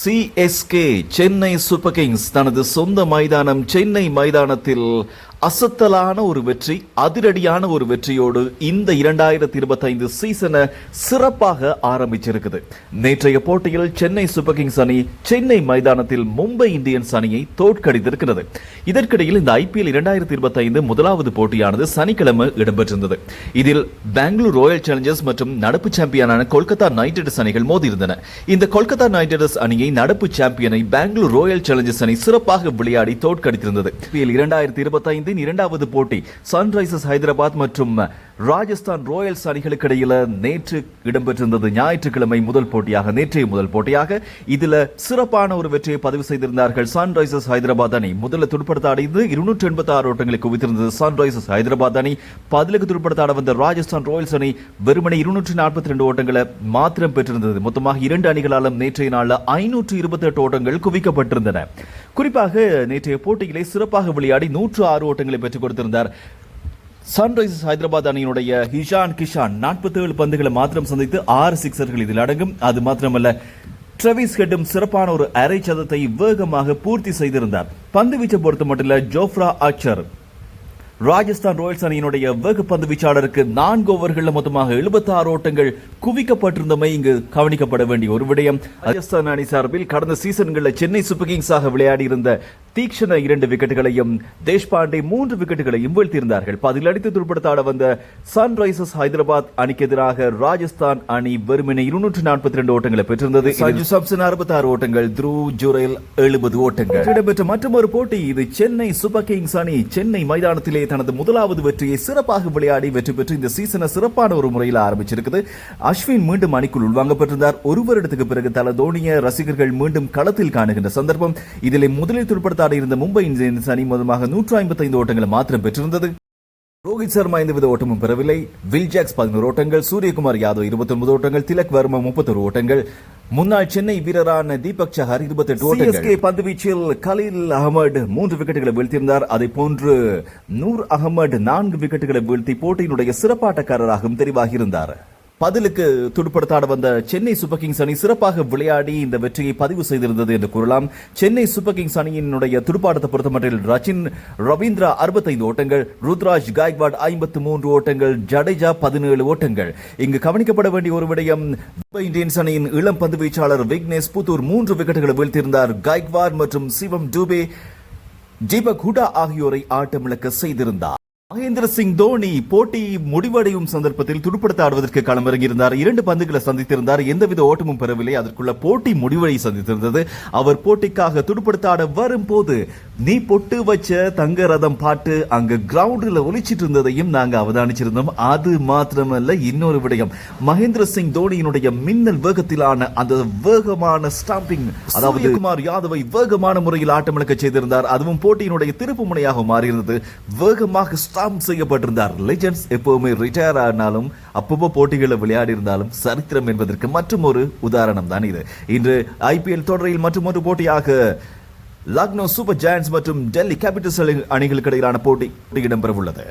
CSK Chennai super Kings தனது சொந்த மைதானம் சென்னை மைதானத்தில் அசத்தலான ஒரு வெற்றி அதிரடியான ஒரு வெற்றியோடு இந்த இரண்டாயிரத்தி இருபத்தைந்து சீசனை சிறப்பாக ஆரம்பிச்சிருக்குது. நேற்றைய போட்டியில் சென்னை சூப்பர் கிங்ஸ் அணி சென்னை மைதானத்தில் மும்பை இந்தியன்ஸ் அணியை தோற்கடித்திருக்கிறது. இதற்கிடையில் இந்த ஐபிஎல் இரண்டாயிரத்தி இருபத்தைந்து முதலாவது போட்டியானது சனிக்கிழமை இடம்பெற்றிருந்தது. இதில் பெங்களூர் ராயல் சேலஞ்சர்ஸ் மற்றும் நடப்பு சாம்பியனான கொல்கத்தா நைட் ரைடர்ஸ் அணிகள் மோதியிருந்தன. இந்த கொல்கத்தா நைட் ரைடர்ஸ் அணியை நடப்பு சாம்பியனை பெங்களூர் ராயல் சேலஞ்சர்ஸ் அணி சிறப்பாக விளையாடி தோற்கடித்திருந்தது. இரண்டாயிரத்தி இரண்டாயிரத்தி தொடரின் இரண்டாவது போட்டி சன்ரைசர்ஸ் ஹைதராபாத் மற்றும் ராஜஸ்தான் ராயல்ஸ் அணிகளுக்கு இடையில நேற்று இடம்பெற்றிருந்தது ஞாயிற்றுக்கிழமை முதல் போட்டியாக நேற்றைய முதல் போட்டியாக. இதுல சிறப்பான ஒரு வெற்றியை பதிவு செய்திருந்தார்கள் சன்ரைசர்ஸ் ஹைதராபாத் அணி. முதல்ல துடுப்படுத்த அடைந்து இருநூற்றி எண்பத்தி ஆறு ஓட்டங்களை குவித்திருந்தது சன்ரைசர்ஸ் ஹைதராபாத் அணி. பதிலுக்கு துடுப்படுத்த ஆட வந்த ராஜஸ்தான் ராயல்ஸ் அணி வெறுமனே இருநூற்றி நாற்பத்தி ரெண்டு ஓட்டங்களை மாத்திரம் பெற்றிருந்தது. மொத்தமாக இரண்டு அணிகளாலும் நேற்றைய நாளில் ஐநூற்று இருபத்தி எட்டு ஓட்டங்கள் குவிக்கப்பட்டிருந்தன. குறிப்பாக நேற்றைய போட்டியிலே சிறப்பாக விளையாடி நூற்று ஆறு ஓட்டங்களை பெற்றுக் கொடுத்திருந்தார். சன்ரைசர்ஸ் ஹைதராபாத் அணியினுடைய ஹிஷான் கிஷான் 47 பந்துகளை மாத்திரம் சந்தித்து ஆறு சிக்ஸர்கள் இதில் அடங்கும். அது மாத்திரமல்ல ட்ரெவிஸ் ஹெட்டும் சிறப்பான ஒரு அரை சதத்தை வேகமாக பூர்த்தி செய்திருந்தார். பந்து வீச்சை பொறுத்த மட்டும் ஜோஃப்ரா ஆச்சர் ராஜஸ்தான் ராயல்ஸ் அணியினுடைய வேக பந்து வீச்சாளருக்கு நான்கு ஓவர்கள் மொத்தமாக 76 ஓட்டங்கள் குவிக்கப்பட்டிருந்தமை இங்கு கவனிக்கப்பட வேண்டிய ஒரு விடயம். ராஜஸ்தான் அணி சார்பில் கடந்த சீசன்களில் சென்னை சூப்பர் கிங்ஸாக விளையாடி இருந்த தீக்ஷண இரண்டு விக்கெட்டுகளையும் தேஷ்பாண்டே மூன்று விக்கெட்டுகளையும் வீழ்த்தியிருந்தார்கள். பதில் அடித்து துடுப்படுத்த வந்த சன்ரைசர்ஸ் ஹைதராபாத் அணிக்கு எதிராக ராஜஸ்தான் அணி வெறுமனே இருநூற்று நாற்பத்தி ரெண்டு ஓட்டங்களை பெற்றிருந்தது. சஞ்சு சாம்சன் அறுபத்தி ஆறு ஓட்டங்கள் த்ரூ ஜுரேல் எழுபது ஓட்டங்கள். இடம்பெற்ற மற்றொரு போட்டி இது சென்னை சூப்பர் கிங்ஸ் அணி சென்னை மைதானத்திலே தனது முதலாவது வெற்றியை சிறப்பாக விளையாடி வெற்றி பெற்று இந்த சீசனை சிறப்பான ஒரு முறையில் ஆரம்பிச்சிருக்குது. அஸ்வின் மீண்டும் அணிக்குள் உள்வாங்கப்பட்டிருந்தார். ஒரு வருடத்துக்கு பிறகு தல தோனிய ரசிகர்கள் மீண்டும் களத்தில் காணுகின்ற சந்தர்ப்பம். இதில் முதலில் துடுப்படுத்த இருந்த மும்பை இந்தியன்ஸ் அணி மொத்தமாக நூற்று ஐம்பத்தைந்து ஓட்டங்களை மாத்திரம் பெற்றிருந்தது. ரோஹித் சர்மா எந்தவித ஓட்டமும் பெறவில்லை. வில் ஜாக்ஸ் பதினோரு ஓட்டங்கள் சூரியகுமார் யாதவ் இருபத்தி ஒன்பது ஓட்டங்கள் திலக் வர்மா முப்பத்தொரு ஓட்டங்கள். முன்னாள் சென்னை வீரரான தீபக் சஹார் இருபத்தி எட்டு ஓட்டங்கள். பந்து வீச்சில் கலீல் அகமது மூன்று விக்கெட்டுகளை வீழ்த்தியிருந்தார். அதை போன்று நூர் அகமது நான்கு விக்கெட்டுகளை வீழ்த்தி போட்டியினுடைய சிறப்பாட்டக்காரராகவும் தெரிவாகியிருந்தார். பதிலுக்கு துடுப்படுத்தாட வந்த சென்னை சூப்பர் கிங்ஸ் அணி சிறப்பாக விளையாடி இந்த வெற்றியை பதிவு செய்திருந்தது என்று கூறலாம். சென்னை சூப்பர் கிங்ஸ் அணியினுடைய துடுப்பாட்டத்தை பொறுத்தமட்டில் ரச்சின் ரவீந்திரா அறுபத்தைந்து ஓட்டங்கள் ருத்ராஜ் காய்க்வாட் ஐம்பத்து மூன்று ஓட்டங்கள் ஜடேஜா பதினேழு ஓட்டங்கள். இங்கு கவனிக்கப்பட வேண்டிய ஒரு விடயம் மும்பை இந்தியன்ஸ் அணியின் இளம் பந்து வீச்சாளர் விக்னேஷ் புத்தூர் மூன்று விக்கெட்டுகளை வீழ்த்தியிருந்தார். காய்க்வாட் மற்றும் சிவம் டூபே தீபக் ஹுடா ஆகியோரை ஆட்டமிழக்க செய்திருந்தார். மகேந்திர சிங் தோனி போட்டி முடிவடையும் சந்தர்ப்பத்தில் துடுப்படுத்த ஆடுவதற்கு களமிறங்கியிருந்தார். இரண்டு பந்துகளை சந்தித்திருந்தார். எந்தவித ஓட்டமும் பெறவில்லை. அதற்குள்ள போட்டி முடிவடை சந்தித்திருந்தது. அவர் போட்டிக்காக துடுப்படுத்த ஆட வரும்போது நீ பொட்டு வச்ச தங்க ரதம் பாட்டு அங்க கிரவுண்டில் ஒலிச்சிட்டு இருந்ததையும் நாங்க அவதானிச்சிருந்தோம். அது மாத்திரமல்ல இன்னொரு விடயம். மகேந்திர சிங் தோனியினுடைய மின்னல் வேகத்திலான அந்த வேகமான ஸ்டாம்பிங் அதாவது குமார் யாதவை வேகமான முறையில் ஆட்டமிழக்க செய்திருந்தார். அதுவும் போட்டியினுடைய திருப்பு முனையாக மாறியிருந்தது. வேகமாக ஃபார்ம் செய்யப்பட்டிருந்தார். லெஜெண்ட்ஸ் எப்போவுமே ரிட்டையர் ஆனாலும் அப்பப்போ போட்டிகளில் விளையாடி இருந்தாலும் சரித்திரம் என்பதற்கு மற்றும் ஒரு உதாரணம் தான் இது. இன்று ஐபிஎல் தொடரில் மற்றும் ஒரு போட்டியாக லக்னோ சூப்பர் ஜாயன்ஸ் மற்றும் டெல்லி கேபிட்டல்ஸ் அணிகளுக்கு இடையிலான போட்டி இடம்பெற உள்ளது